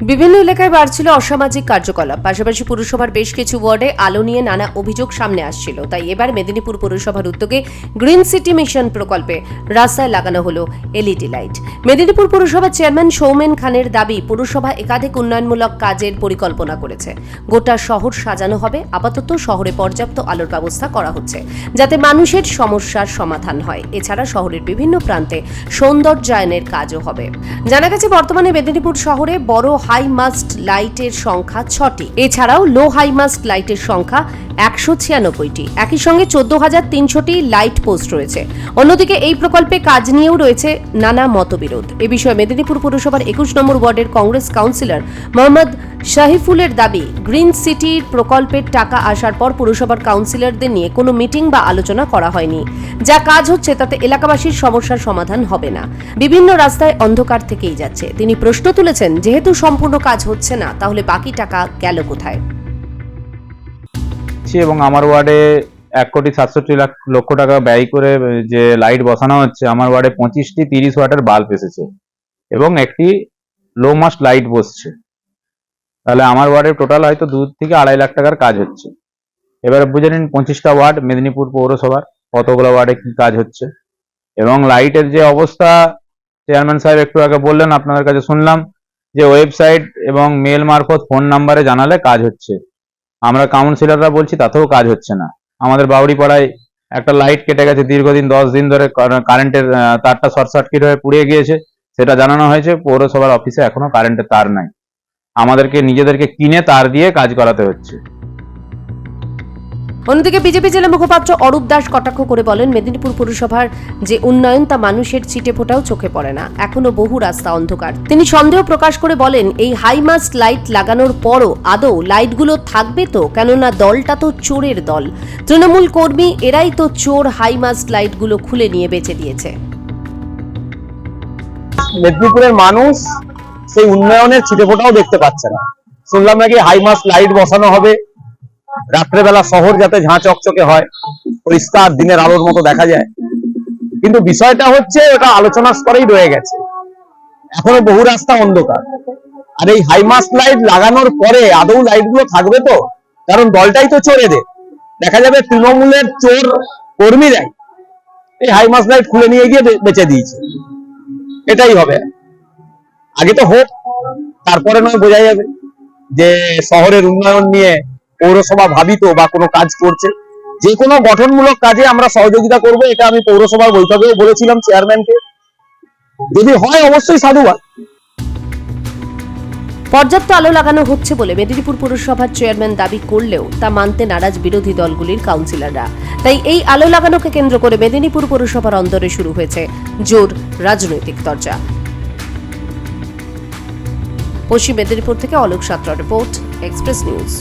বিভিন্ন এলাকায় বাড়ছিল অসামাজিক কার্যকলাপ। পাশাপাশি পুরসভার বেশ কিছু ওয়ার্ডে আলো নিয়ে নানা অভিযোগ সামনে আসছিল। তাই এবার মেদিনীপুর পুরসভার উদ্যোগে গ্রিন সিটি মিশন প্রকল্পে রাস্তায় লাগানো হলো এলইডি লাইট। মেদিনীপুর পুরসভার চেয়ারম্যান সৌমেন খানের দাবি, পুরসভা একাধিক উন্নয়নমূলক কাজের পরিকল্পনা করেছে। গোটা শহর সাজানো হবে, আপাতত শহরে পর্যাপ্ত আলোর ব্যবস্থা করা হচ্ছে, যাতে মানুষের সমস্যার সমাধান হয়। এছাড়া শহরের বিভিন্ন প্রান্তে সৌন্দর্যায়নের কাজও হবে। জানা গেছে, বর্তমানে মেদিনীপুর শহরে বড় হাই মাস্ট লাইটের সংখ্যা ছটি। এছাড়াও লো হাই মাস্ট লাইটের সংখ্যা একশো ছিয়ানব্বইটি। একই সঙ্গে চোদ্দ হাজার তিনশোটি লাইট পোস্ট রয়েছে। অন্যদিকে এই প্রকল্পে কাজ নিয়েও রয়েছে নানা মতবিরোধ। এ বিষয়ে মেদিনীপুর পুরসভার একুশ নম্বর ওয়ার্ডের কংগ্রেস কাউন্সিলর মোহাম্মদ শাহিফুলের দাবি, গ্রিন সিটির প্রকল্পের টাকা আসার পর পুরসভার কাউন্সিলরদের নিয়ে কোনো মিটিং বা আলোচনা করা হয়নি। যা কাজ হচ্ছে তাতে এলাকাবাসীর সমস্যার সমাধান হবে না। বিভিন্ন রাস্তায় অন্ধকার থেকেই যাচ্ছে। তিনি প্রশ্ন তুলেছেন, যেহেতু সম্পূর্ণ কাজ হচ্ছে না, তাহলে বাকি টাকা গেল কোথায়? এবং আমার ওয়ার্ডে এক কোটি সাতষট্টি লাখ, লক্ষ টাকা ব্যয় করে যে লাইট বসানো হচ্ছে, আমার ওয়ার্ডে পঁচিশটি তিরিশ ওয়াটের বাল্ব এসেছে। এবং একটি লো মাস্ট লাইট বসছে। তাহলে আমার ওয়ার্ডে টোটাল হয়তো দু থেকে আড়াই লাখ টাকার কাজ হচ্ছে। এবারে বুঝে নিন পঁচিশটা ওয়ার্ড, মেদিনীপুর পৌরসভার কতগুলো ওয়ার্ডে কি কাজ হচ্ছে। এবং লাইটের যে অবস্থা, চেয়ারম্যান সাহেব একটু আগে বললেন, আপনাদের কাছে শুনলাম যে ওয়েবসাইট এবং মেল মারফত ফোন নাম্বারে জানালে কাজ হচ্ছে। আমরা কাউন্সিলররা বলছি তাতেও কাজ হচ্ছে না। আমাদের বাউরি পাড়ায় একটা লাইট কেটে গেছে দীর্ঘদিন, দশ দিন ধরে কারেন্টের তারটা শর্ট সার্কিট হয়ে পুড়িয়ে গিয়েছে। সেটা জানানো হয়েছে, পৌরসভার অফিসে এখনও কারেন্টের তার নাই। আমাদেরকে নিজেদেরকে কিনে তার দিয়ে কাজ করাতে হচ্ছে। অন্যদিকে বিজেপি জেলা মুখপাত্র অরূপ দাস কটাক্ষ করে বলেন মেদিনীপুর পুরসভার যে উন্নয়ন তা মানুষের ছিটে ফোটাও চোখে পড়ে না। এখনও বহু রাস্তা অন্ধকার। তিনি সন্দেহ প্রকাশ করে বলেন এই হাইমাস্ট লাইট লাগানোর পরও আদৌ লাইটগুলো থাকবে তো? কেননা দলটা তো চোরের দল। তৃণমূল কর্মী এরাই তো চোর হাইমাস্ট লাইটগুলো খুলে নিয়ে বেঁচে দিয়েছে। মেদিনীপুরের মানুষ সেই উন্নয়নের ছিটেফোঁটাও দেখতে পাচ্ছে না। শুনলাম নাকি হাইমাস লাইট বসানো হবে। রাত্রেবেলা শহর যাতে ঝাঁ চকচকে হয়, পরিষ্কার দিনের আলোর মতো দেখা যায়। কিন্তু বিষয়টা হচ্ছে, ওটা আলোচনার স্তরেই রয়ে গেছে। এখনও বহু রাস্তা অন্ধকার। আর এই হাইমাস লাইট লাগানোর পরে আদৌ লাইটগুলো থাকবে তো? কারণ দলটাই তো চোর এদের। দেখা যাবে তৃণমূলের চোর কর্মীরাই এই হাইমাস লাইট খুলে নিয়ে গিয়ে বেঁচে দিয়েছে। এটাই হবে। আগে তো হোক, তারপরে নয় বোঝা যাবে যে শহরের উন্নয়ন নিয়ে পৌরসভা ভাবিত বা কোনো কাজ করছে। যে কোনো গঠনমূলক কাজে আমরা সহযোগিতা করব, এটা আমি পৌরসভার বৈঠকেও বলেছিলাম চেয়ারম্যানকে যদি হয় অবশ্যই সাধুবাদ। পর্যাপ্ত আলো লাগানো হচ্ছে বলে মেদিনীপুর পুরসভার চেয়ারম্যান দাবি করলেও তা মানতে নারাজ বিরোধী দলগুলির কাউন্সিলররা তাই এই আলো লাগানোকে কেন্দ্র করে মেদিনীপুর পুরসভার অন্তরে শুরু হয়েছে জোর রাজনৈতিক চর্চা পশ্চিম মেদিনীপুর থেকে Alok Satra report express news